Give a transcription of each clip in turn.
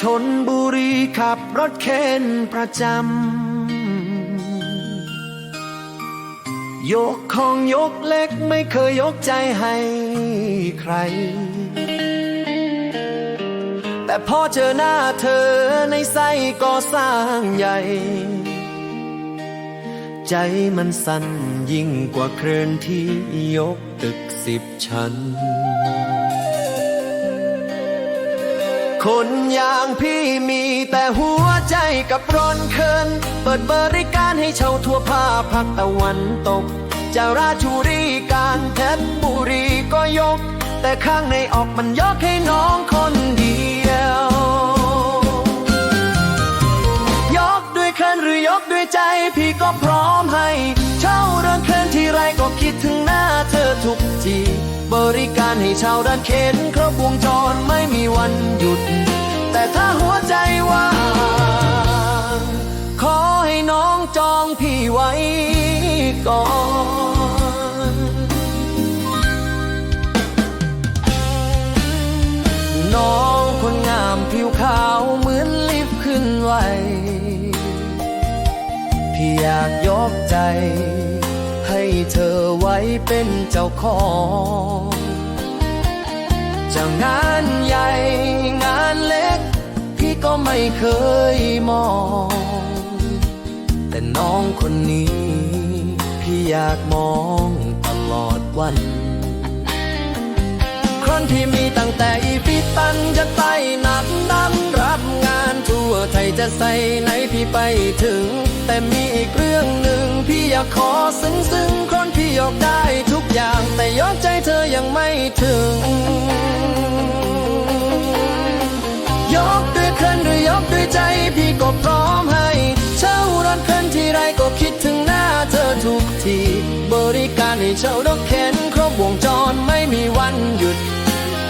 ชนบุรีขับรถเข็นประจำ ยกของยกเล็กไม่เคยยกใจให้ใคร แต่พอเจอหน้าเธอในไส้ก่อสร้างใหญ่ ใจมันสั่นยิ่งกว่าเครนที่ยกตึกสิบชั้น คนอย่างพี่มีแต่หัวใจกับร้อนเคิน เปิดบริการให้เช่าทั่วภาคภาคตะวันตกจะราชูรีการแทบบุรีก็ยก แต่ข้างในออกมันยกให้น้องคนเดียว ยกด้วยเคินหรือยกด้วยใจพี่ก็พร้อมให้ คิดถึงหน้าเธอทุกที บริการให้ชาเดินเข็นครบวงจรไม่มีวันหยุด แต่ถ้าหัวใจว่างขอให้น้องจองพี่ไว้ก่อนน้องคนงามผิวขาวเหมือนลิฟขึ้นไหวพี่อยากยกใจ เธอไว้เป็นเจ้าของจะงานใหญ่งานเล็ก พี่ก็ไม่เคยมอง แต่น้องคนนี้ พี่อยากมองตลอดวัน ครั้นที่มีตั้งแต่อีปีตันจะไต่หนักดันรับงานทั่วไทยจะใส่ไหนพี่ไปถึง แต่มีอีกเรื่องหนึ่งพี่อยากขอซึ้งซึ้ง ถึง ยกด้วยเคลื่อนหรือยกด้วยใจพี่ก็พร้อมให้ เช่ารถเคลื่อนที่ไรก็คิดถึงหน้าเธอทุกที บริการให้เช่ารถเข็นครบวงจรไม่มีวันหยุด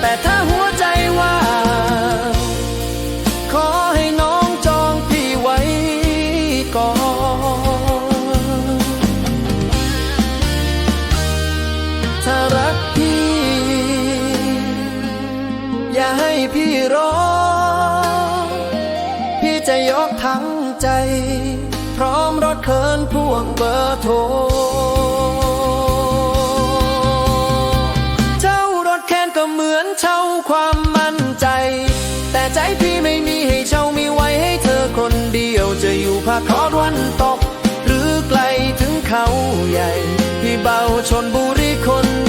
แต่ถ้าหัว พี่รอพี่จะยกทั้งใจ พร้อมรถเคินพ่วงเบอร์โทรเช่ารถแคนก็เหมือนเช่าความมั่นใจ แต่ใจพี่ไม่มีให้เช่ามีไว้ให้เธอคนเดียวจะอยู่ภาคคอดวันตก หรือไกลถึงเขาใหญ่ พี่เบาชนบุรีคน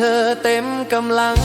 เธอเต็มกำลัง